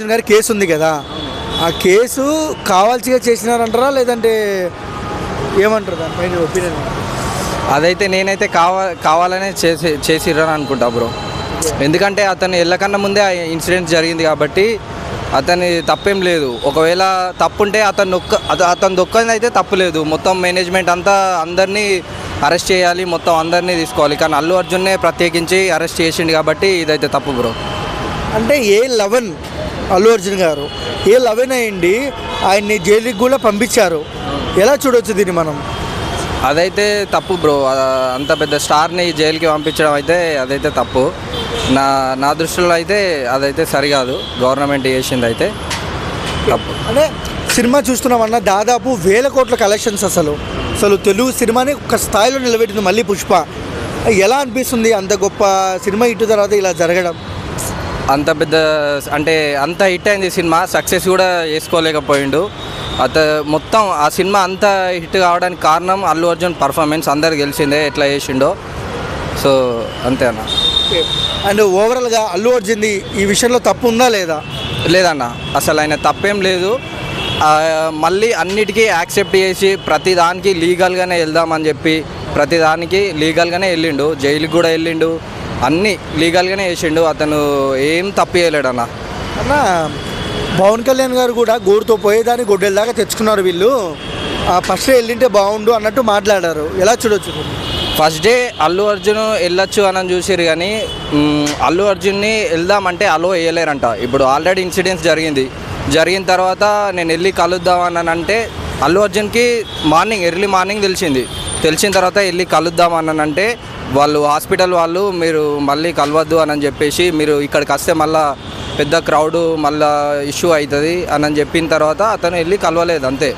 అర్జున్ గారి కేసు ఉంది కదా. ఆ కేసు కావాల్సిగా చేసినారంటారా? లేదంటే ఏమంటారు దానిపైన ఒపీనియన్? అదైతే నేనైతే కావా కావాలనే చేసి చేసిర్రని అనుకుంటా బ్రో. ఎందుకంటే అతను వెళ్ళకన్నా ముందే ఆ ఇన్సిడెంట్ జరిగింది కాబట్టి అతని తప్పేం లేదు. ఒకవేళ తప్పుంటే అతను ఒక్క అత- అతను దొక్కంది అయితే తప్పు లేదు. మొత్తం మేనేజ్మెంట్ అంతా అందరినీ అరెస్ట్ చేయాలి మొత్తం అందరినీ తీసుకోవాలి. కానీ అల్లు అర్జున్నే ప్రత్యేకించి అరెస్ట్ చేసిండు కాబట్టి ఇదైతే తప్పు బ్రో. అంటే ఏ లెవెన్ అల్లు అర్జున్ గారు. ఏ లెవెన్ అయ్యండి ఆయన్ని జైలుకి కూడా పంపించారు. ఎలా చూడొచ్చు దీన్ని మనం? అదైతే తప్పు బ్రో. అంత పెద్ద స్టార్ని జైలుకి పంపించడం అయితే అదైతే తప్పు. నా నా దృష్టిలో అయితే అదైతే సరికాదు. గవర్నమెంట్ చేసింది అయితే తప్పు. అంటే సినిమా చూస్తున్నామన్న దాదాపు వేల కోట్ల కలెక్షన్స్ అసలు. అసలు తెలుగు సినిమాని ఒక స్థాయిలో నిలబెట్టింది మళ్ళీ పుష్ప. ఎలా అనిపిస్తుంది అంత గొప్ప సినిమా ఇటు తర్వాత ఇలా జరగడం? అంత పెద్ద అంటే అంత హిట్ అయింది సినిమా. సక్సెస్ కూడా చేసుకోలేకపోయిండు. అత మొత్తం ఆ సినిమా అంత హిట్ కావడానికి కారణం అల్లు అర్జున్ పర్ఫార్మెన్స్ అందరికి తెలిసిందే ఎట్లా చేసిండో. సో అంతే అన్న. అండ్ ఓవరాల్గా అల్లు అర్జున్ది ఈ విషయంలో తప్పు ఉందా లేదా? లేదన్న. అసలు ఆయన తప్పేం లేదు. మళ్ళీ అన్నిటికీ యాక్సెప్ట్ చేసి ప్రతి దానికి లీగల్గానే వెళ్దామని చెప్పి ప్రతి దానికి లీగల్గానే వెళ్ళిండు. జైలుకి కూడా వెళ్ళిండు. అన్నీ లీగల్గానే చేసిండు అతను ఏం తప్పు చేయలేడు అన్న. అన్న పవన్ కళ్యాణ్ గారు కూడా గోడుతో పోయేదాన్ని గొడ్డెల దాకా తెచ్చుకున్నారు వీళ్ళు. ఫస్ట్ వెళ్ళింటే బాగుండు అన్నట్టు మాట్లాడారు. ఎలా చూడొచ్చు? ఫస్ట్ డే అల్లు అర్జున్ వెళ్ళొచ్చు అని చూసిరు కానీ అల్లు అర్జున్ని వెళ్దామంటే అలో వేయలేరంట. ఇప్పుడు ఆల్రెడీ ఇన్సిడెంట్స్ జరిగింది. జరిగిన తర్వాత నేను వెళ్ళి కలుద్దాం అని అంటే అల్లు అర్జున్కి మార్నింగ్ ఎర్లీ మార్నింగ్ తెలిసింది. తెలిసిన తర్వాత వెళ్ళి కలుద్దాం అంటే వాళ్ళు హాస్పిటల్ వాళ్ళు మీరు మళ్ళీ కలవద్దు అని చెప్పేసి మీరు ఇక్కడికి వస్తే మళ్ళీ పెద్ద క్రౌడ్ మళ్ళీ ఇష్యూ అవుతుంది అని చెప్పిన తర్వాత అతను వెళ్ళి కలవలేదు అంతే.